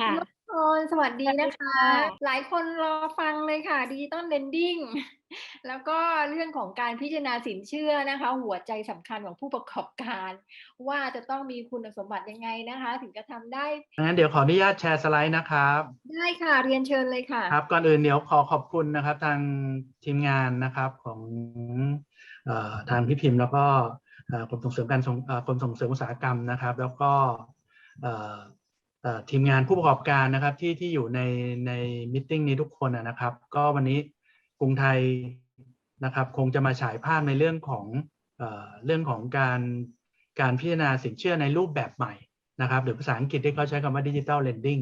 ค่ะน้องพรสวัสดีนะคะสวัสดีค่ะหลายคนรอฟังเลยค่ะดิจิตอลเลนดิ้งแล้วก็เรื่องของการพิจารณาสินเชื่อนะคะ หัวใจสำคัญของผู้ประกอบการ ว่าจะต้องมีคุณสมบัติยังไงนะคะ ถึงจะทำได้งั้นเดี๋ยวขออนุญาตแชร์สไลด์นะครับได้ค่ะเรียนเชิญเลยค่ะ ครับก่อนอื่นเดี๋ยวขอขอบคุณนะครับ ทางทีมงานนะครับของเออทางพี่พิมพ์แล้วก็เอ่อกรมส่งเสริมการส่งเอ่อกรมส่งเสริมอุตสาหกรรมนะครับ แล้วก็เอ่อเอ่อ ทีมงานผู้ประกอบการนะครับที่ที่อยู่ในในมิทติ้งนี้ทุกคนนะครับ ก็วันนี้กรุงไทยนะครับ คงจะมาฉายภาพในเรื่องของเออเรื่องของการการพิจารณาสินเชื่อในรูปแบบใหม่นะครับ หรือภาษาอังกฤษที่เขาใช้คำว่าดิจิ t a ลเลนดิ้ง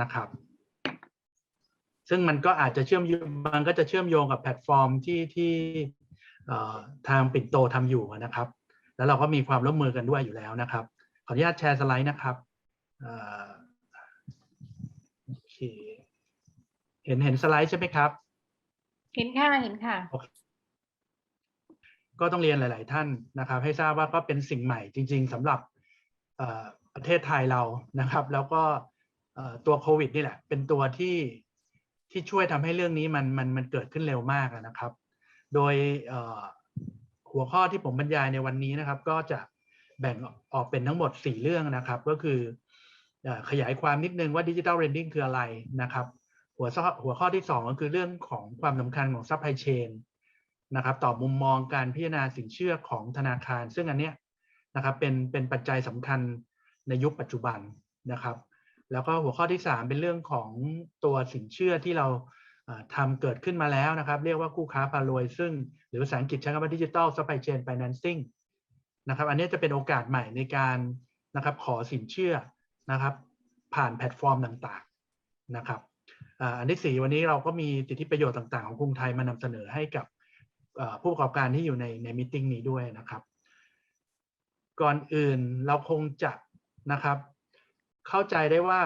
นะครับ ซึ่งมันก็อาจจะเชื่อมโยงมันก็จะเชื่อมโยงกับแพลตฟอร์มที่ที่ทางปิ่นโตทำอยู่นะครับ แล้วเราก็มีความร่วมมือกันด้วยอยู่แล้วนะครับ ขออนุญาตแชร์สไลด์นะครับ เคเห็นเห็นสไลด์ใช่ไหมครับ เห็นค่ะ เห็นค่ะ ก็ต้องเรียนหลาย ๆ ท่านนะครับ ให้ทราบว่าก็เป็นสิ่งใหม่จริง ๆสำหรับเอ่อประเทศไทยเรานะครับ แล้วก็เอ่อตัวโควิดนี่แหละ เป็นตัวที่ที่ช่วยทำให้เรื่องนี้มันมันมันเกิดขึ้นเร็วมากอะนะครับ โดยเอ่อหัวข้อที่ผมบรรยายในวันนี้นะครับ ก็จะแบ่งออกเป็นทั้งหมด 4 เรื่องนะครับ ก็คือเอ่อ ขยายความนิดนึงว่าดิจิ t a ลเรนดิ้งคืออะไรนะครับ หัวข้อหัวข้อที่ 2 ก็คือเรื่องของความสำคัญของซัพพลายเชนนะครับต่อมุมมองการพิจารณาสินเชื่อของธนาคาร ซึ่งอันเนี้ยนะครับเป็นเป็นปัจจัยสำคัญในยุคปัจจุบันนะครับ แล้วก็หัวข้อที่ 3 เป็นเรื่องของตัวสินเชื่อที่เราเอ่อทำเกิดขึ้นมาแล้วนะครับ เรียกว่าคู่ค้าพารวย ซึ่งหรือภาษาอังกฤษใช้คำว่าดิจิ t a ลซัพพลายเชนไฟแนนซิ่งนะครับ อันนี้จะเป็นโอกาสใหม่ในการนะครับขอสินเชื่อ นะครับ ผ่านแพลตฟอร์มต่างๆนะครับอันที่สี่วันนี้เราก็มีสิทธิประโยชน์ต่างๆ ของกรุงไทยมานำเสนอให้กับผู้ประกอบการที่อยู่ในในมิ팅นี้ด้วยนะครับ ก่อนอื่นเราคงจะนะครับ เข้าใจได้ว่า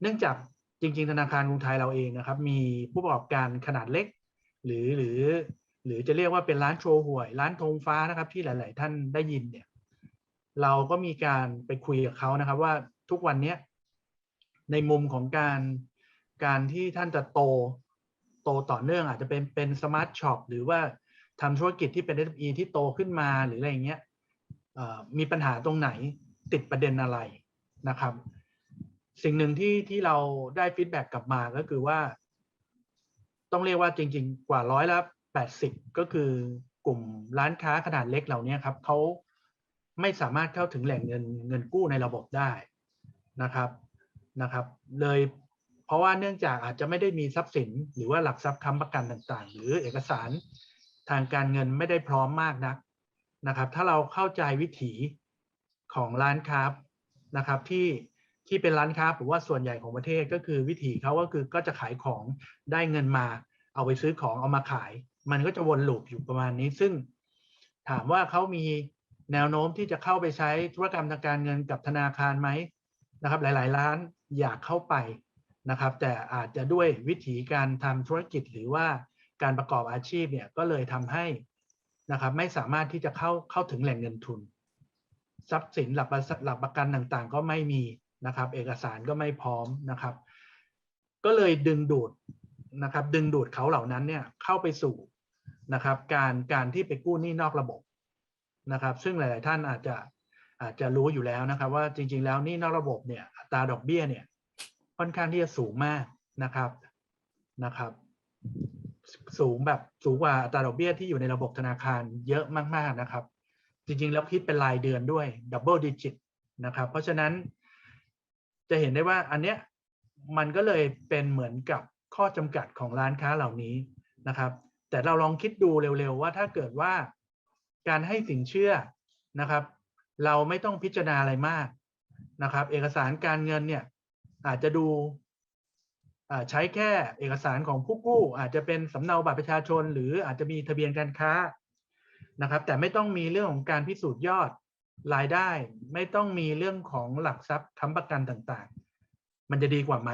เนื่องจากจริง ๆ ธนาคารกรุงไทยเราเองนะครับ มีผู้ประกอบการขนาดเล็ก หรือหรือหรือจะเรียกว่าเป็นร้านโชว์หวย ร้านธงฟ้านะครับที่หลาย ๆ ท่านได้ยินเนี่ย เราก็มีการไปคุยกับเขานะครับ ว่าทุกวันนี้ในมุมของการการที่ท่านจะโตโตต่อเนื่องอาจจะเป็นเป็นสมาร์ทช็อปหรือว่าทำธุรกิจที่เป็น SME ที่โตขึ้นมาหรืออะไรอย่างเงี้ยมีปัญหาตรงไหนติดประเด็นอะไรนะครับ สิ่งหนึ่งที่ที่เราได้ฟีดแบ็กกลับมาก็คือว่า ต้องเรียกว่าจริง ๆ กว่าร้อยละแปดสิบก็คือกลุ่มร้านค้าขนาดเล็กเหล่านี้ครับเขา ไม่สามารถเข้าถึงแหล่งเงินเงินกู้ในระบบได้นะครับนะครับ เลยเพราะว่าเนื่องจากอาจจะไม่ได้มีทรัพย์สิน หรือว่าหลักทรัพย์ค้ำประกันต่างๆ หรือเอกสารทางการเงินไม่ได้พร้อมมากนักนะครับ ถ้าเราเข้าใจวิถีของร้านค้านะครับที่ที่เป็นร้านค้าผมว่าส่วนใหญ่ของประเทศก็คือวิถีเขาก็คือก็จะขายของได้เงินมา เอาไปซื้อของเอามาขาย มันก็จะวนลูปอยู่ประมาณนี้ ซึ่งถามว่าเขามี แนวโน้มที่จะเข้าไปใช้ธุรกรรมทางการเงินกับธนาคารไหมนะครับ หลาย ๆ ร้านอยากเข้าไปนะครับ แต่อาจจะด้วยวิธีการทำธุรกิจหรือว่าการประกอบอาชีพเนี่ยก็เลยทำให้นะครับไม่สามารถที่จะเข้าเข้าถึงแหล่งเงินทุน ทรัพย์สินหลักประหลักประกันต่างๆ ก็ไม่มีนะครับ เอกสารก็ไม่พร้อมนะครับ ก็เลยดึงดูดนะครับ ดึงดูดเขาเหล่านั้นเนี่ยเข้าไปสู่นะครับ การการที่ไปกู้หนี้นอกระบบ นะครับ ซึ่งหลาย ๆ ท่านอาจจะอาจจะรู้อยู่แล้วนะครับ ว่าจริง ๆ แล้วนี้นอกระบบเนี่ยอัตราดอกเบี้ยเนี่ยค่อนข้างที่จะสูงมากนะครับนะครับ สูงแบบสูงกว่าอัตราดอกเบี้ยที่อยู่ในระบบธนาคารเยอะมาก ๆ นะครับ จริง ๆ แล้วคิดเป็นรายเดือนด้วยดับเบิลดิจิตนะครับ เพราะฉะนั้นจะเห็นได้ว่าอันเนี้ยมันก็เลยเป็นเหมือนกับข้อจำกัดของร้านค้าเหล่านี้นะครับ แต่เราลองคิดดูเร็ว ๆ ว่าถ้าเกิดว่า การให้สินเชื่อนะครับ เราไม่ต้องพิจารณาอะไรมากนะครับ เอกสารการเงินเนี่ยอาจจะดูใช้แค่เอกสารของผู้กู้ อาจจะเป็นสำเนาบัตรประชาชน หรืออาจจะมีทะเบียนการค้านะครับ แต่ไม่ต้องมีเรื่องของการพิสูจน์ยอดรายได้ ไม่ต้องมีเรื่องของหลักทรัพย์ค้ำประกันต่างๆ มันจะดีกว่าไหม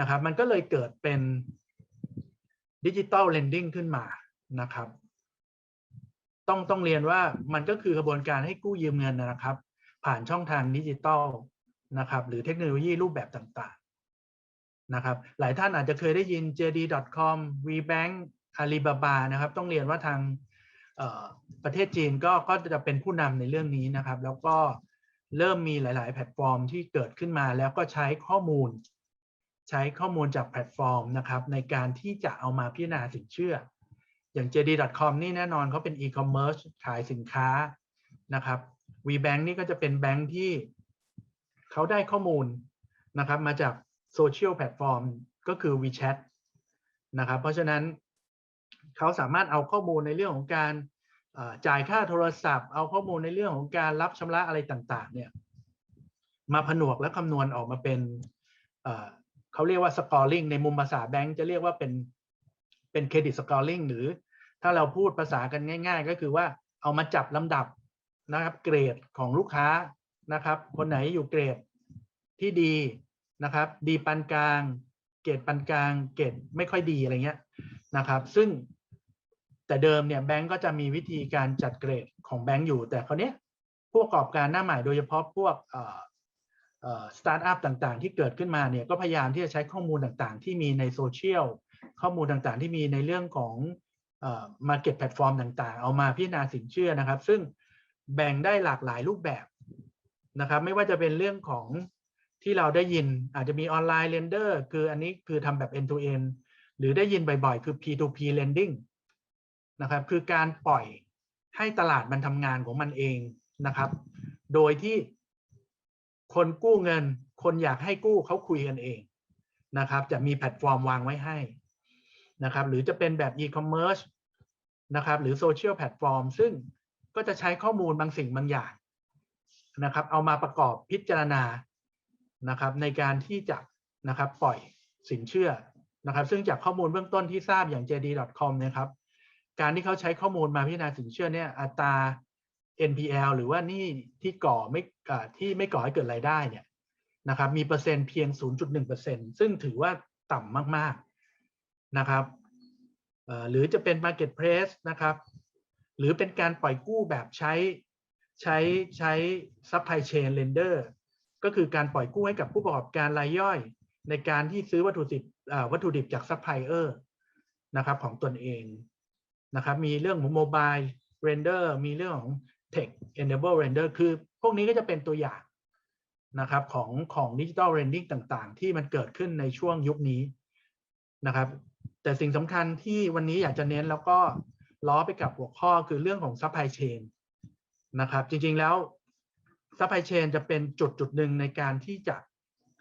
นะครับ มันก็เลยเกิดเป็นดิจิ t a ลเลนดิ้งขึ้นมานะครับ ต้องต้องเรียนว่ามันก็คือกระบวนการให้กู้ยืมเงินนะครับ ผ่านช่องทางดิจิตอลนะครับ หรือเทคโนโลยีรูปแบบต่างๆนะครับ หลายท่านอาจจะเคยได้ยิน JD.com WeBank Alibaba นะครับ ต้องเรียนว่าทางประเทศจีนก็ก็จะเป็นผู้นำในเรื่องนี้นะครับ แล้วก็เริ่มมีหลาย ๆ แพลตฟอร์มที่เกิดขึ้นมาแล้วก็ใช้ข้อมูล ใช้ข้อมูลจากแพลตฟอร์มนะครับ ในการที่จะเอามาพิจารณาสินเชื่อ อย่าง JD.com นี่แน่นอนเขาเป็น e-commerce ขายสินค้านะครับ WeBank นี่ก็จะเป็นแบงค์ที่เขาได้ข้อมูลนะครับ มาจากโซเชียลแพลตฟอร์มก็คือ WeChat นะครับ เพราะฉะนั้นเขาสามารถเอาข้อมูลในเรื่องของการจ่ายค่าโทรศัพท์ เอาข้อมูลในเรื่องของการรับชำระอะไรต่างๆ เนี่ย มาผนวกและคำนวณออกมาเป็นเขาเรียกว่า scoring ในมุมภาษาแบงก์จะเรียกว่าเป็นเป็นเครดิต scoring หรือ ถ้าเราพูดภาษากันง่าย ๆ ก็คือว่าเอามาจับลำดับนะครับ เกรดของลูกค้านะครับ คนไหนอยู่เกรดที่ดีนะครับ ดีปานกลาง เกรดปานกลาง เกรดไม่ค่อยดีอะไรเงี้ยนะครับ ซึ่งแต่เดิมเนี่ยแบงก์ก็จะมีวิธีการจัดเกรดของแบงก์อยู่ แต่คราวนี้ผู้ประกอบการหน้าใหม่โดยเฉพาะพวกสตาร์ทอัพต่างๆ ที่เกิดขึ้นมาเนี่ยก็พยายามที่จะใช้ข้อมูลต่างๆ ที่มีในโซเชียลข้อมูลต่างๆ ที่มีในเรื่องของ มาเก็ตแพลตฟอร์มต่างๆ เอามาพิจารณาสินเชื่อนะครับ ซึ่งแบ่งได้หลากหลายรูปแบบนะครับ ไม่ว่าจะเป็นเรื่องของที่เราได้ยินอาจจะมีออนไลน์เ e นเดอร์คืออันนี้คือทำแบบ end to end หรือได้ยินบ่อยๆ คือ P2P lending นะครับ คือการปล่อยให้ตลาดมันทำงานของมันเองนะครับ โดยที่คนกู้เงิน คนอยากให้กู้เขาคุยกันเองนะครับ จะมีแพลตฟอร์มวางไว้ให้ นะครับหรือจะเป็นแบบ e-commerce นะครับหรือโซเชียลแพลตฟอร์มซึ่งก็จะใช้ข้อมูลบางสิ่งบางอย่างนะครับเอามาประกอบพิจารณานะครับในการที่จะนะครับปล่อยสินเชื่อนะครับซึ่งจากข้อมูลเบื้องต้นที่ทราบอย่าง JD.com นะครับการที่เขาใช้ข้อมูลมาพิจารณาสินเชื่อเนี่ยอัตรา NPL หรือว่านี่ที่ก่อไม่อ่าที่ไม่ก่อให้เกิดรายได้เนี่ยนะครับมีเปอร์เซ็นต์เพียง 0.1%ซึ่งถือว่าต่ำมาก นะครับหรือจะเป็น Marketplace นะครับ หรือเป็นการปล่อยกู้แบบใช้ใช้ใช้ Supply Chain Lender ก็คือการปล่อยกู้ให้กับผู้ประกอบการรายย่อย ในการที่ซื้อวัตถุดิบวัตถุดิบจากซัพพลายเออร์นะครับของตนเองนะครับมีเรื่องของโมบายเรนเดอร์มีเรื่องของ Tech Enable Render คือพวกนี้ก็จะเป็นตัวอย่างนะครับของของดิจิ t a ลเรนดิ้งต่างๆ ที่มันเกิดขึ้นในช่วงยุคนี้นะครับ แต่สิ่งสำคัญที่วันนี้อยากจะเน้นแล้วก็ล้อไปกับหัวข้อคือเรื่องของ Supply Chain นะครับ จริงๆแล้ว Supply Chain จะเป็นจุดจุดหนึ่งในการที่จะ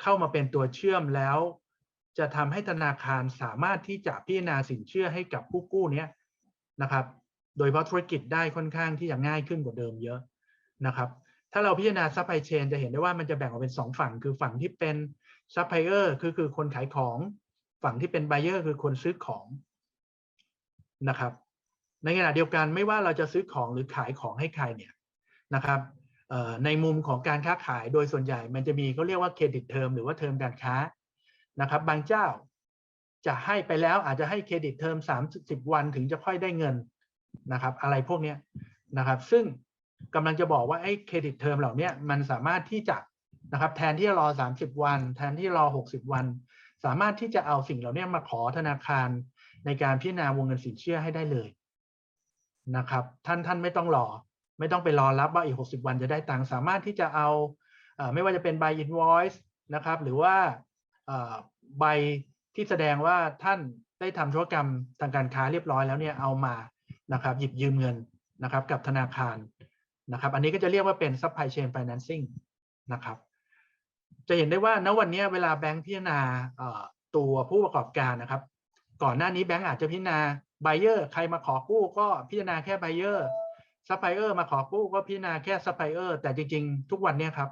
เข้ามาเป็นตัวเชื่อมแล้ว จะทำให้ธนาคารสามารถที่จะพิจารณาสินเชื่อให้กับผู้กู้เนี้ยนะครับ โดยเฉพาะธุรกิจได้ค่อนข้างที่จะง่ายขึ้นกว่าเดิมเยอะนะครับ ถ้าเราพิจารณาซัพพลายเชนจะเห็นได้ว่ามันจะแบ่งออกเป็นสองฝั่ง คือฝั่งที่เป็นซัพพลายเออร์คือคือคนขายของ ฝั่งที่เป็นไบเออร์คือคนซื้อของนะครับ ในขณะเดียวกันไม่ว่าเราจะซื้อของหรือขายของให้ใครเนี่ยนะครับในมุมของการค้าขายโดยส่วนใหญ่มันจะมีเขาเรียกว่าเครดิตเทอมหรือว่าเทอมการค้านะครับ บางเจ้าจะให้ไปแล้วอาจจะให้เครดิตเทอม30วันถึงจะค่อยได้เงินนะครับ อะไรพวกเนี้ยนะครับ ซึ่งกำลังจะบอกว่าไอ้เครดิตเทอมเหล่านี้มันสามารถที่จะนะครับ แทนที่จะรอ 30 วัน แทนที่รอ 60 วัน สามารถที่จะเอาสิ่งเหล่านี้มาขอธนาคารในการพิจารณาวงเงินสินเชื่อให้ได้เลยนะครับ ท่านท่านไม่ต้องรอ ไม่ต้องไปรอรับว่าอีก 60 วันจะได้ตังค์สามารถที่จะเอาไม่ว่าจะเป็นใบ invoice นะครับ หรือว่าใบที่แสดงว่าท่านได้ทำธุรกรรมทางการค้าเรียบร้อยแล้วเนี่ยเอามานะครับหยิบยืมเงินนะครับกับธนาคารนะครับ อันนี้ก็จะเรียกว่าเป็น supply chain financing นะครับ จะเห็นได้ว่าณวันนี้เวลาแบงค์พิจารณาตัวผู้ประกอบการนะครับ ก่อนหน้านี้แบงค์อาจจะพิจารณา buyer ใครมาขอกู้ก็พิจารณาแค่ buyer supplier มาขอกู้ก็พิจารณาแค่ supplier แต่จริงๆ ทุกวันนี้ครับ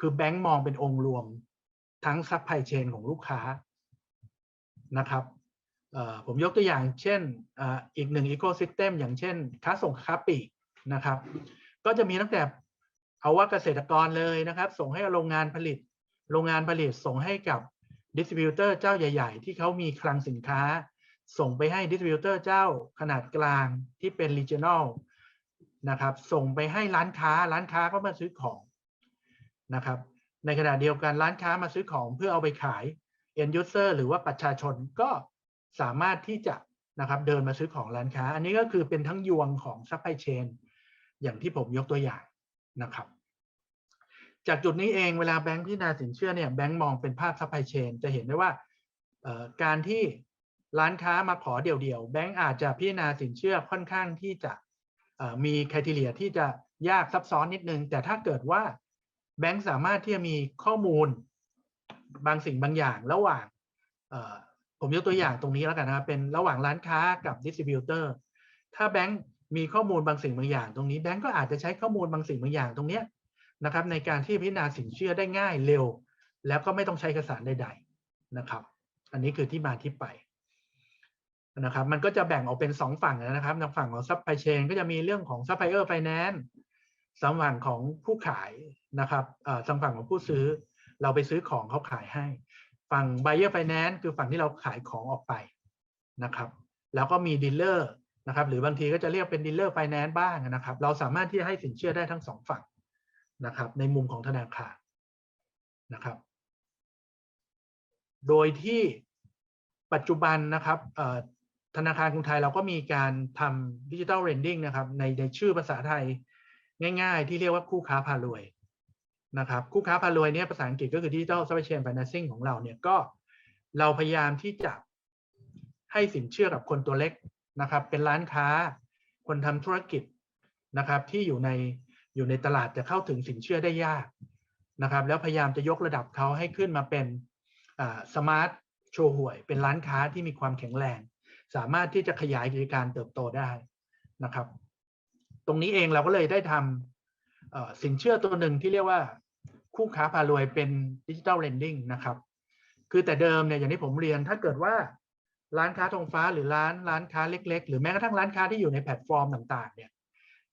คือแบงค์มองเป็นองค์รวมทั้ง supply chain ของลูกค้านะครับผมยกตัวอย่างเช่นอีกหนึ่งอีโคซิสเต็มอย่างเช่น ค้าส่งค้าปลีกนะครับ ก็จะมีตั้งแต่เอาว่าเกษตรกรเลยนะครับ ส่งให้โรงงานผลิต โรงงานผลิตส่งให้กับดิสติบิวเตอร์เจ้าใหญ่ ๆ ที่เขามีคลังสินค้า ส่งไปให้ดิสติบิวเตอร์เจ้าขนาดกลางที่เป็น regional นะครับส่งไปให้ร้านค้าร้านค้าก็มาซื้อของนะครับ ในขณะเดียวกันร้านค้ามาซื้อของเพื่อเอาไปขาย end user หรือว่าประชาชนก็สามารถที่จะนะครับเดินมาซื้อของร้านค้า อันนี้ก็คือเป็นทั้งยวงของ supply chain อย่างที่ผมยกตัวอย่างนะครับ จากจุดนี้เองเวลาแบงค์พิจารณาสินเชื่อเนี่ยแบงค์มองเป็นภาพ supply chain จะเห็นได้ว่าการที่ร้านค้ามาขอเดี่ยวๆแบงค์อาจจะพิจารณาสินเชื่อค่อนข้างที่จะมีคุณทีเรียที่จะยากซับซ้อนนิดนึง แต่ถ้าเกิดว่าแบงค์สามารถที่จะมีข้อมูลบางสิ่งบางอย่างระหว่างผมยกตัวอย่างตรงนี้แล้วกันนะครับเป็นระหว่างร้านค้ากับดิสติบิวเตอร์ถ้าแบงค์มีข้อมูลบางสิ่งบางอย่าง ตรงนี้แบงค์ก็อาจจะใช้ข้อมูลบางสิ่งบางอย่างตรงเนี้ย นะครับในการที่พิจารณาสินเชื่อได้ง่ายเร็ว แล้วก็ไม่ต้องใช้เอกสารใดๆนะครับ อันนี้คือที่มาที่ไปนะครับมันก็จะแบ่งออกเป็นสองฝั่งนะครับทางฝั่งของซัพพลายเชนก็จะมีเรื่องของซัพพลายเออร์ไฟแนนซ์ทางฝั่งของผู้ขายนะครับเอ่อทางฝั่งของผู้ซื้อ เราไปซื้อของเขาขายให้ ฝั่ง buyer finance คือฝั่งที่เราขายของออกไปนะครับ แล้วก็มีดีลเลอร์นะครับ หรือบางทีก็จะเรียกเป็นดีลเลอร์ไฟแนนซ์บ้างนะครับ เราสามารถที่จะให้สินเชื่อได้ทั้งสองฝั่ง นะครับ ในมุมของธนาคารนะครับ โดยที่ปัจจุบันนะครับธนาคารกรุงไทยเราก็มีการทำดิจิ t a ลเรนดิ้งนะครับ ในในชื่อภาษาไทยง่าย ๆ ที่เรียกว่าคู่ค้าพารวยนะครับ คู่ค้าพารวยเนี่ยภาษาอังกฤษก็คือ Digital Supply Chain Financing ของเราเนี่ยก็เราพยายามที่จะให้สินเชื่อกับคนตัวเล็กนะครับ เป็นร้านค้า คนทำธุรกิจนะครับ ที่อยู่ใน อยู่ในตลาดจะเข้าถึงสินเชื่อได้ยากนะครับ แล้วพยายามจะยกระดับเขาให้ขึ้นมาเป็นสมาร์ทโชว์หวย เป็นร้านค้าที่มีความแข็งแรง สามารถที่จะขยายกิจการเติบโตได้นะครับ ตรงนี้เองเราก็เลยได้ทำสินเชื่อตัวหนึ่งที่เรียกว่าคู่ค้าพารวยเป็นดิจิ t a ลเ e นดิ้งนะครับ คือแต่เดิมเนี่ยอย่างที่ผมเรียนถ้าเกิดว่าร้านค้าธงฟ้าหรือร้านร้านค้าเล็ก ๆ หรือแม้กระทั่งร้านค้าที่อยู่ในแพลตฟอร์มต่าง ๆ เนี่ย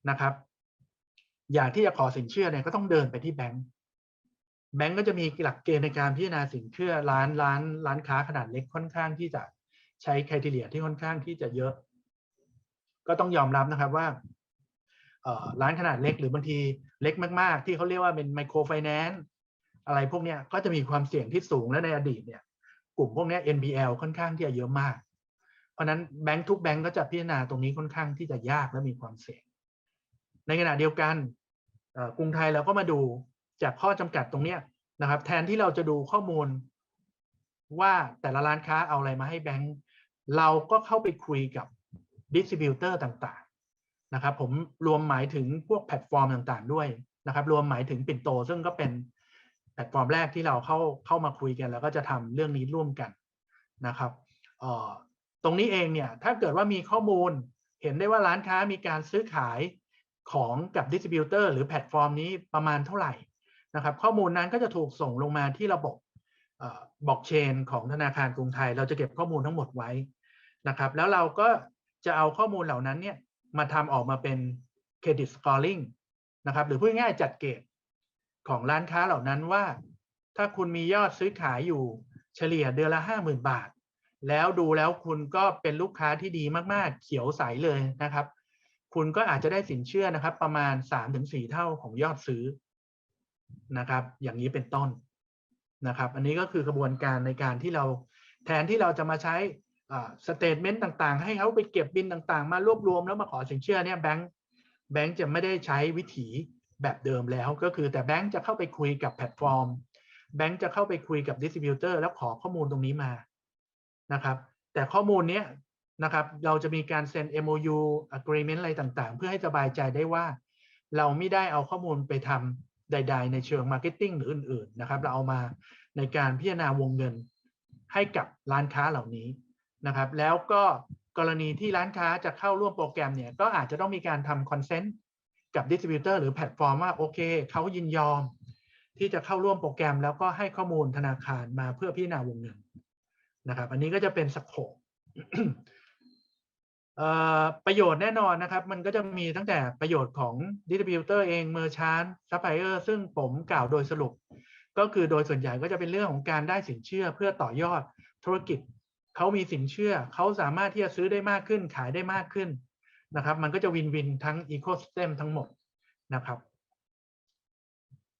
นะครับ อยากที่จะขอสินเชื่อเนี่ยก็ต้องเดินไปที่แบงก์แบงก์ก็จะมีหลักเกณฑ์ในการพิจารณาสินเชื่อร้านร้านร้านค้าขนาดเล็กค่อนข้างที่จะใช้คุณทีเรียที่ค่อนข้างที่จะเยอะ ก็ต้องยอมรับนะครับว่าร้านขนาดเล็กหรือบางทีเล็กมาก ๆ ที่เขาเรียกว่าเป็นไมโครไฟแนนซ์อะไรพวกนี้ก็จะมีความเสี่ยงที่สูงและในอดีตเนี่ยกลุ่มพวกนี้ NPL ค่อนข้างที่จะเยอะมาก เพราะนั้นแบงค์ทุกแบงค์ก็จะพิจารณาตรงนี้ค่อนข้างที่จะยากและมีความเสี่ยง ในขณะเดียวกัน กรุงไทยเราก็มาดูจากข้อจำกัดตรงนี้นะครับ แทนที่เราจะดูข้อมูลว่าแต่ละร้านค้าเอาอะไรมาให้แบงค์เราก็เข้าไปคุยกับดิสติบิวเตอร์ต่างๆนะครับ ผมรวมหมายถึงพวกแพลตฟอร์มต่างๆ ด้วยนะครับ รวมหมายถึงปิ่นโต ซึ่งก็เป็นแพลตฟอร์มแรกที่เราเข้าเข้ามาคุยกัน แล้วก็จะทำเรื่องนี้ร่วมกันนะครับตรงนี้เองเนี่ยถ้าเกิดว่ามีข้อมูลเห็นได้ว่าร้านค้ามีการซื้อขาย ของกับดิสติบิวเตอร์หรือแพลตฟอร์มนี้ประมาณเท่าไหร่นะครับ ข้อมูลนั้นก็จะถูกส่งลงมาที่ระบบบล็อกเชนของธนาคารกรุงไทย เราจะเก็บข้อมูลทั้งหมดไว้นะครับ แล้วเราก็จะเอาข้อมูลเหล่านั้นเนี่ยมาทำออกมาเป็นเครดิตสกอร์ลิงนะครับ หรือพูดง่ายจัดเกรดของร้านค้าเหล่านั้นว่า ถ้าคุณมียอดซื้อขายอยู่เฉลี่ยเดือนละห้าหมื่นบาท แล้วดูแล้วคุณก็เป็นลูกค้าที่ดีมากๆ เขียวใสเลยนะครับ คุณก็อาจจะได้สินเชื่อนะครับ ประมาณ3-4เท่าของยอดซื้อนะครับ อย่างนี้เป็นต้นนะครับ อันนี้ก็คือกระบวนการในการที่เราแทนที่เราจะมาใช้สเตทเมนต์ต่างๆ ให้เขาไปเก็บบินต่างๆ มารวบรวมแล้วมาขอสินเชื่อเนี่ยแบงค์แบงค์จะไม่ได้ใช้วิถีแบบเดิมแล้วก็คือแต่แบงค์จะเข้าไปคุยกับแพลตฟอร์ม แบงค์จะเข้าไปคุยกับดิสติบิวเตอร์แล้วขอข้อมูลตรงนี้มานะครับ แต่ข้อมูลเนี้ย นะครับ เราจะมีการเซ็น MOU agreement อะไรต่างๆ เพื่อให้สบายใจได้ว่า เราไม่ได้เอาข้อมูลไปทำใด ๆ ในเชิงมาร์เก็ตติ้งหรืออื่น ๆ นะครับ เราเอามาในการพิจารณาวงเงินให้กับร้านค้าเหล่านี้นะครับ แล้วก็กรณีที่ร้านค้าจะเข้าร่วมโปรแกรมเนี่ย ก็อาจจะต้องมีการทำคอนเซนต์กับดิสติบิวเตอร์หรือแพลตฟอร์มว่าโอเคเขายินยอม ที่จะเข้าร่วมโปรแกรม แล้วก็ให้ข้อมูลธนาคารมาเพื่อพิจารณาวงเงินนะครับ อันนี้ก็จะเป็นสโคป ประโยชน์แน่นอนนะครับ มันก็จะมีตั้งแต่ประโยชน์ของดิสติบิวเตอร์เองเมอร์ชานซัพพลายเออร์ซึ่งผมกล่าวโดยสรุป ก็คือโดยส่วนใหญ่ก็จะเป็นเรื่องของการได้สินเชื่อเพื่อต่อยอดธุรกิจเขามีสินเชื่อเขาสามารถที่จะซื้อได้มากขึ้นขายได้มากขึ้นนะครับ มันก็จะวินวินทั้งอีโคสเต็มทั้งหมดนะครับ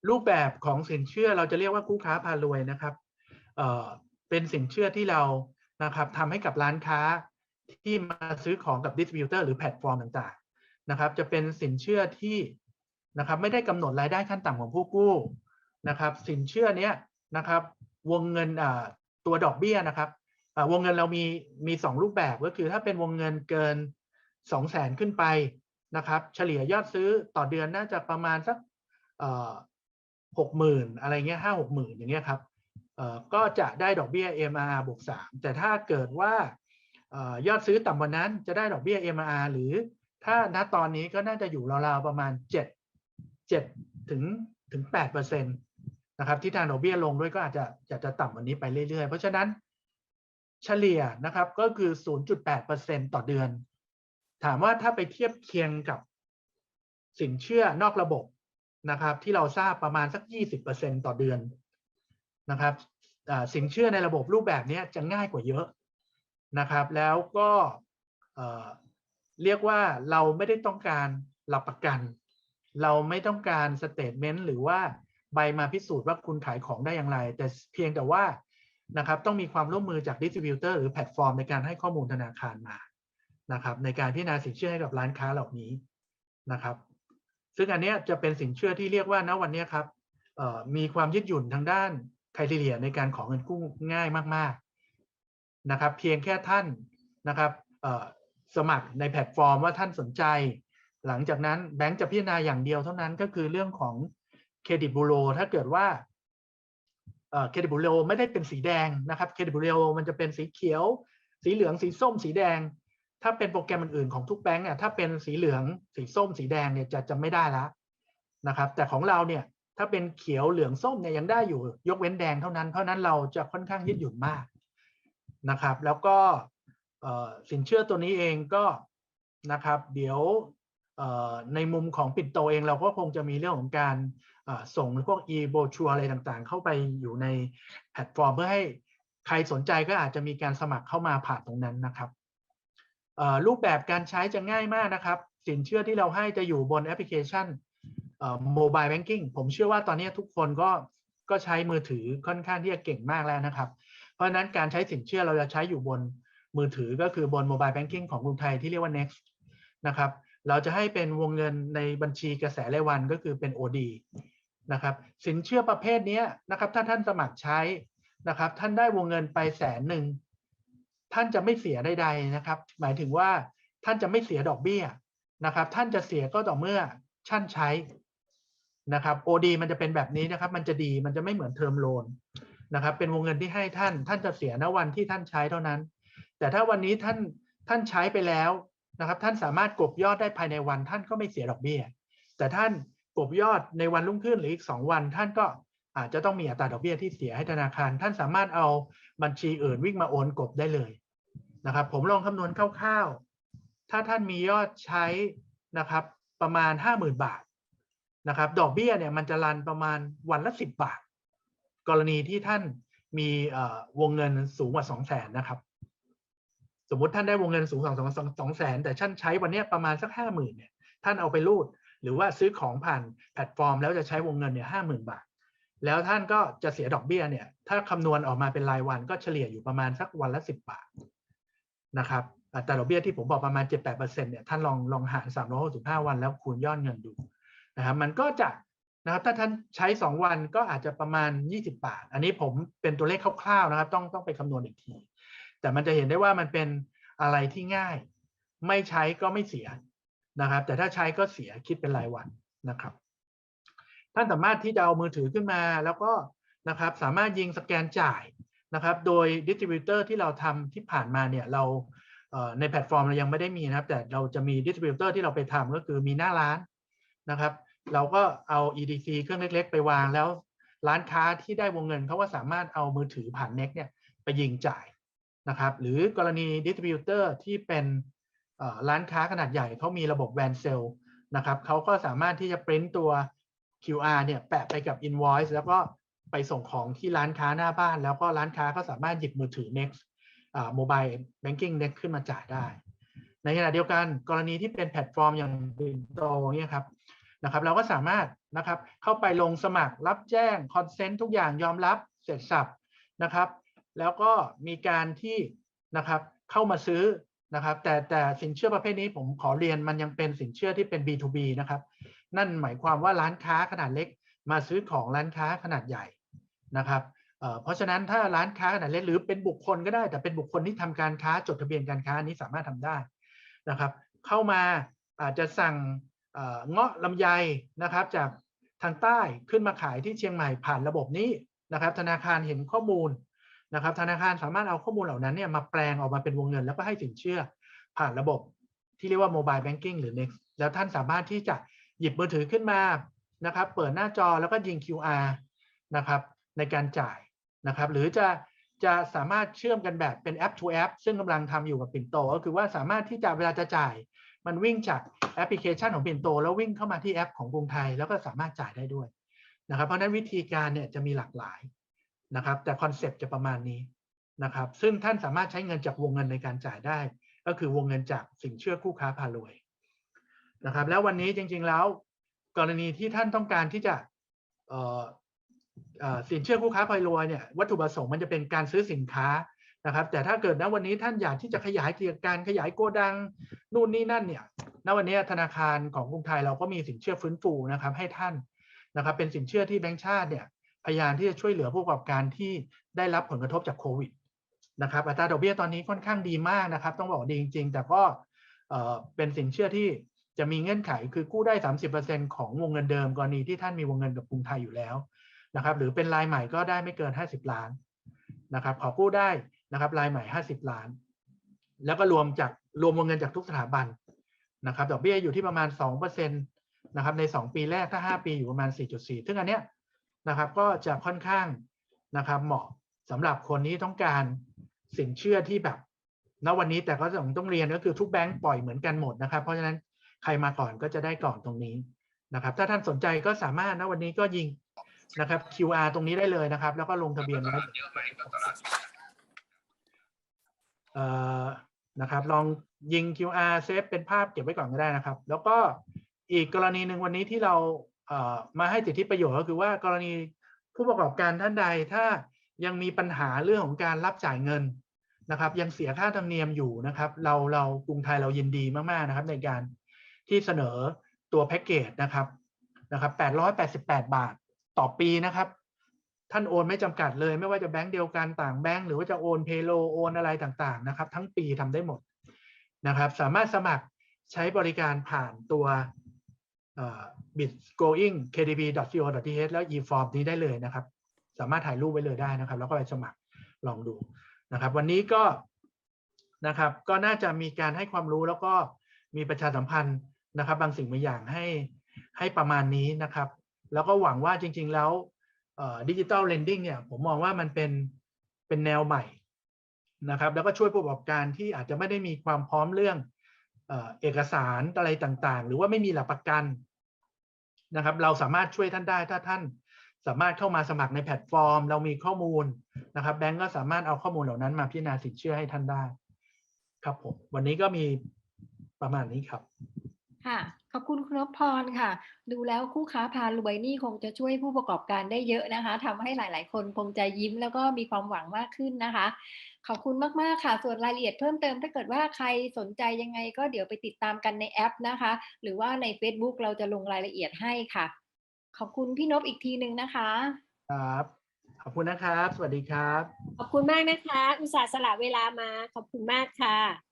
รูปแบบของสินเชื่อเราจะเรียกว่าคู่ค้าพารวยนะครับเเป็นสินเชื่อที่เรานะครับทำให้กับร้านค้า ที่มาซื้อของกับดิสติบิวเตอร์หรือแพลตฟอร์มต่างๆนะครับ จะเป็นสินเชื่อที่นะครับไม่ได้กำหนดรายได้ขั้นต่ำของผู้กู้นะครับ สินเชื่อเนี้ยนะครับ วงเงินอ่าตัวดอกเบี้ยนะครับอ่าวงเงินเรามีมีสองรูปแบบก็คือถ้าเป็นวงเงินเกินสองแสนขึ้นไปนะครับ เฉลี่ยยอดซื้อต่อเดือนน่าจะประมาณสักหกหมื่นอะไรเงี้ยห้าหกหมื่นอย่างเงี้ยครับเอ่อก็จะได้ดอกเบี้ย MR บวกสามแต่ถ้าเกิดว่า ยอดซื้อต่ำกว่านั้นจะได้ดอกเบี้ย MR หรือถ้าณตอนนี้ก็น่าจะอยู่ราวๆประมาณเจ็ดเจ็ดถึงถึงแปดเปอร์เซ็นตนะครับที่ทางดอกเบี้ยลงด้วยก็อาจจะจะจะต่ำกว่านี้ไปเรื่อยๆ เพราะฉะนั้นเฉลี่ยนะครับก็คือ 0.8%ต่อเดือน ถามว่าถ้าไปเทียบเคียงกับสินเชื่อนอกระบบนะครับ ที่เราทราบประมาณสัก 20%ต่อเดือนนะครับสินเชื่อในระบบรูปแบบนี้จะง่ายกว่าเยอะ นะครับ แล้วก็เอ่อเรียกว่าเราไม่ได้ต้องการหลับประกัน เราไม่ต้องการสเตทเมนต์หรือว่าใบมาพิสูจน์ว่าคุณขายของได้อย่างไร แต่เพียงแต่ว่านะครับต้องมีความร่วมมือจากดิสติบิวเตอร์หรือแพลตฟอร์มในการให้ข้อมูลธนาคารมานะครับ ในการพิจารณาสินเชื่อให้กับร้านค้าเหล่านี้นะครับ ซึ่งอันนี้จะเป็นสินเชื่อที่เรียกว่าณวันนี้ครับมีความยืดหยุ่นทางด้านไครทีเรียในการของเงินกู้ง่ายมาก นะครับเพียงแค่ท่านนะครับสมัครในแพลตฟอร์มว่าท่านสนใจ หลังจากนั้นแบงก์จะพิจารณาอย่างเดียวเท่านั้นก็คือเรื่องของเครดิตบูโรถ้าเกิดว่าเครดิตบูโรไม่ได้เป็นสีแดงนะครับเครดิตบูโรมันจะเป็นสีเขียว สีเหลืองสีส้ม สีแดง ถ้าเป็นโปรแกรมอื่นๆของทุกแบงก์เนี่ยถ้าเป็นสีเหลืองสีส้ม สีแดงเนี่ยจะจะไม่ได้ละนะครับ แต่ของเราเนี่ยถ้าเป็นเขียวเหลืองส้มเนี่ยยังได้อยู่ยกเว้นแดงเท่านั้นเพราะนั้นเราจะค่อนข้างยืดหยุ่นมาก นะครับ แล้วก็สินเชื่อตัวนี้เองก็นะครับ เดี๋ยวในมุมของปิดโตเองเราก็คงจะมีเรื่องของการส่งพวก e b r o c h u r e อะไรต่างๆ เข้าไปอยู่ในแพลตฟอร์ม เพื่อให้ใครสนใจก็อาจจะมีการสมัครเข้ามาผ่านตรงนั้นนะครับรูปแบบการใช้จะง่ายมากนะครับ สินเชื่อที่เราให้จะอยู่บนแอปพลิเคชันโมบายแบงกิ้งผมเชื่อว่าตอนนี้ทุกคนก็ก็ใช้มือถือค่อนข้างที่จะเก่งมากแล้วนะครับ ราะฉะนั้นการใช้สินเชื่อเราจะใช้อยู่บนมือถือก็คือบนโมบายแบงกิ้งของกรุงไทยที่เรียกว่า next นะครับ เราจะให้เป็นวงเงินในบัญชีกระแสรายวันก็คือเป็น OD นะครับ สินเชื่อประเภทนี้นะครับ ถ้าท่านสมัครใช้นะครับ ท่านได้วงเงินไปแสนหนึ่งท่านจะไม่เสียใดๆนะครับ หมายถึงว่าท่านจะไม่เสียดอกเบี้ยนะครับ ท่านจะเสียก็ต่อเมื่อท่านใช้นะครับ OD มันจะเป็นแบบนี้นะครับ มันจะดีมันจะไม่เหมือนเทอมโลน นะครับ เป็นวงเงินที่ให้ท่าน ท่านจะเสียณวันที่ท่านใช้เท่านั้น แต่ถ้าวันนี้ท่านท่านใช้ไปแล้วนะครับ ท่านสามารถกบยอดได้ภายในวัน ท่านก็ไม่เสียดอกเบี้ย แต่ท่านกบยอดในวันรุ่งขึ้นหรืออีก 2 วัน ท่านก็อาจจะต้องมีอัตราดอกเบี้ยที่เสียให้ธนาคาร ท่านสามารถเอาบัญชีอื่นวิ่งมาโอนกบได้เลยนะครับ ผมลองคำนวณคร่าวๆ ถ้าท่านมียอดใช้นะครับ ประมาณ 50,000 บาทนะครับ ดอกเบี้ยเนี่ยมันจะรันประมาณวันละ 10 บาท กรณีที่ท่านมีวงเงินสูงกว่า2 0 0 0 0 0นะครับ สมมติท่านได้วงเงินสูงสองสองสองแสนแต่ท่านใช้วันนี้ประมาณสักห้าหมื่นเนี่ยท่านเอาไปรูด หรือว่าซื้อของผ่านแพลตฟอร์ม แล้วจะใช้วงเงินเนี่ยห้าหมื่นบาท แล้วท่านก็จะเสียดอกเบี้ยเนี่ย ถ้าคำนวณออกมาเป็นรายวันก็เฉลี่ยอยู่ประมาณสักวันละสิบบาทนะครับอัตราดอกเบี้ยที่ผมบอกประมาณเจ็ดแปดเปอร์เซ็นเนี่ยท่านลองลองหารสามร้อยหกสิบห้าวันแล้วคูณยอดเงินดูนะครับมันก็จะ นะครับถ้าท่านใช้สองวันก็อาจจะประมาณยี่สิบาท อันนี้ผมเป็นตัวเลขคร่าวๆนะครับ ต้องต้องไปคำนวณอีกที แต่มันจะเห็นได้ว่ามันเป็นอะไรที่ง่าย ไม่ใช้ก็ไม่เสียนะครับ แต่ถ้าใช้ก็เสียคิดเป็นรายวันนะครับ ท่านสามารถที่จะเอามือถือขึ้นมาแล้วก็นะครับสามารถยิงสแกนจ่ายนะครับ โดยดิสติบิวเตอร์ที่เราทำที่ผ่านมาเนี่ยเราในแพลตฟอร์มเรายังไม่ได้มีนะครับ แต่เราจะมีดิสติบิวเตอร์ที่เราไปทำก็คือมีหน้าร้านนะครับ เราก็เอา EDC เครื่องเล็ก ๆ ไปวางแล้วร้านค้าที่ได้วงเงินเขาก็สามารถเอามือถือผ่านเน็กเนี่ยไปยิงจ่ายนะครับหรือกรณีดิสติบิวเตอร์ที่เป็นร้านค้าขนาดใหญ่เขามีระบบแวนเซลนะครับเขาก็สามารถที่จะปริ้นตัว QR เนี่ยแปะไปกับ Invoice แล้วก็ไปส่งของที่ร้านค้าหน้าบ้าน แล้วก็ร้านค้าก็สามารถหยิบมือถือ Next โมบายแบงกิ้ง Next ขึ้นมาจ่ายได้ ในขณะเดียวกันกรณีที่เป็นแพลตฟอร์มอย่างบินโตเนี่ยครับ นะครับเราก็สามารถนะครับเข้าไปลงสมัครรับแจ้งคอนเซนต์ทุกอย่างยอมรับเสร็จสับนะครับ แล้วก็มีการที่นะครับเข้ามาซื้อนะครับ แต่แต่สินเชื่อประเภทนี้ผมขอเรียนมันยังเป็นสินเชื่อที่เป็น B2B นะครับ นั่นหมายความว่าร้านค้าขนาดเล็กมาซื้อของร้านค้าขนาดใหญ่นะครับเเพราะฉะนั้นถ้าร้านค้าขนาดเล็กหรือเป็นบุคคลก็ได้ แต่เป็นบุคคลที่ทำการค้าจดทะเบียนการค้านนี้สามารถทำได้นะครับ เข้ามาอาจจะสั่ง เงาะลำไยนะครับจากทางใต้ขึ้นมาขายที่เชียงใหม่ผ่านระบบนี้นะครับ ธนาคารเห็นข้อมูลนะครับ ธนาคารสามารถเอาข้อมูลเหล่านั้นเนี่ยมาแปลงออกมาเป็นวงเงิน แล้วก็ให้สินเชื่อผ่านระบบที่เรียกว่า mobile banking หรือ next แล้วท่านสามารถที่จะหยิบมือถือขึ้นมานะครับ เปิดหน้าจอแล้วก็ยิง QR นะครับในการจ่ายนะครับ หรือจะจะสามารถเชื่อมกันแบบเป็นแอป to app ซึ่งกำลังทำอยู่กับปิ่นโต ก็คือว่าสามารถที่จะเวลาจะจ่าย มันวิ่งจากแอปพลิเคชันของปิ่นโต แล้ววิ่งเข้ามาที่แอปของกรุงไทยแล้วก็สามารถจ่ายได้ด้วยนะครับ เพราะนั้นวิธีการเนี่ยจะมีหลากหลายนะครับ แต่คอนเซปต์จะประมาณนี้นะครับ ซึ่งท่านสามารถใช้เงินจากวงเงินในการจ่ายได้ ก็คือวงเงินจากสินเชื่อคู่ค้าพารวยนะครับ แล้ววันนี้จริง ๆแล้ว กรณีที่ท่านต้องการที่จะเออสินเชื่อคู่ค้าพารวยเนี่ยวัตถุประสงค์มันจะเป็นการซื้อสินค้า นะครับ แต่ถ้าเกิดณวันนี้ท่านอยากที่จะขยายกิจการขยายโกดังนู่นนี่นั่นเนี่ยณวันนี้ธนาคารของกรุงไทยเราก็มีสินเชื่อฟื้นฟูนะครับให้ท่านนะครับ เป็นสินเชื่อที่แบงก์ชาติเนี่ยพยายามที่จะช่วยเหลือผู้ประกอบการที่ได้รับผลกระทบจากโควิดนะครับอัตราดอกเบี้ยตอนนี้ค่อนข้างดีมากนะครับ ต้องบอกดีจริง ๆ แต่ก็เอ่อเป็นสินเชื่อที่จะมีเงื่อนไขคือกู้ได้ 30%ของวงเงินเดิมกรณีที่ท่านมีวงเงินกับกรุงไทยอยู่แล้วนะครับ หรือเป็นรายใหม่ก็ได้ไม่เกิน 50 ล้านนะครับ ขอกู้ได้ นะครับรายใหม่ 50 ล้าน แล้วก็รวมจากรวมวงเงินจากทุกสถาบันนะครับดอกเบี้ยอยู่ที่ประมาณ2%นะครับใน 2 ปีแรกถ้า 5 ปีอยู่ประมาณ 4.4 ซึ่งอันเนี้ยนะครับก็จะค่อนข้างนะครับเหมาะสำหรับคนที่ต้องการสินเชื่อที่แบบณวันนี้แต่ก็ต้องต้องเรียนก็คือทุกแบงก์ปล่อยเหมือนกันหมดนะครับ เพราะฉะนั้นใครมาก่อนก็จะได้ก่อนตรงนี้นะครับ ถ้าท่านสนใจก็สามารถนะวันนี้ก็ยิงนะครับ QR ตรงนี้ได้เลยนะครับ แล้วก็ลงทะเบียนไว้เอ่อ นะครับลองยิง QR เซฟเป็นภาพเก็บไว้ก่อนก็ได้นะครับ แล้วก็อีกกรณีหนึ่งวันนี้ที่เรามาให้สิทธิประโยชน์ก็คือว่ากรณีผู้ประกอบการท่านใดถ้ายังมีปัญหาเรื่องของการรับจ่ายเงินนะครับ ยังเสียค่าธรรมเนียมอยู่นะครับ เราเรากรุงไทยเรายินดีมากๆนะครับ ในการที่เสนอตัวแพ็กเกจนะครับนะครับ888 บาทต่อปีนะครับ ท่านโอนไม่จำกัดเลย ไม่ว่าจะแบงก์เดียวกันต่างแบงก์หรือว่าจะโอนเพโลโอนอะไรต่างๆนะครับ ทั้งปีทำได้หมดนะครับ สามารถสมัครใช้บริการผ่านตัว bitgoing kdb.co.th แล้ว e-form นี้ได้เลยนะครับ สามารถถ่ายรูปไว้เลยได้นะครับ แล้วก็ไปสมัครลองดูนะครับ วันนี้ก็นะครับ ก็น่าจะมีการให้ความรู้แล้วก็มีประชาสัมพันธ์นะครับ บางสิ่งบางอย่างให้ให้ประมาณนี้นะครับ แล้วก็หวังว่าจริง ๆ แล้ว ดิจิตอลเลนดิ้งเนี่ยผมมองว่ามันเป็นเป็นแนวใหม่นะครับแล้วก็ช่วยผู้ประกอบการที่อาจจะไม่ได้มีความพร้อมเรื่องเออเอกสารอะไรต่างๆ หรือว่าไม่มีหลักประกันนะครับ เราสามารถช่วยท่านได้ถ้าท่านสามารถเข้ามาสมัครในแพลตฟอร์ม เรามีข้อมูลนะครับ แบงก์ก็สามารถเอาข้อมูลเหล่านั้นมาพิจารณาสินเชื่อให้ท่านได้ ครับผมวันนี้ก็มีประมาณนี้ครับ ค่ะ ขอบคุณคุณนพพรค่ะ ดูแล้วคู่ค้าพารวยนี่คงจะช่วยผู้ประกอบการได้เยอะนะคะทำให้หลาย ๆ คนคงจะยิ้มแล้วก็มีความหวังมากขึ้นนะคะ ขอบคุณมาก ๆ ค่ะ ส่วนรายละเอียดเพิ่มเติมถ้าเกิดว่าใครสนใจยังไงก็เดี๋ยวไปติดตามกันในแอปนะคะ หรือว่าใน Facebook เราจะลงรายละเอียดให้ค่ะ ขอบคุณพี่นพอีกทีหนึ่งนะคะ ครับ ขอบคุณนะครับ สวัสดีครับ ขอบคุณมากนะคะ อุตส่าห์สละเวลามา ขอบคุณมากค่ะ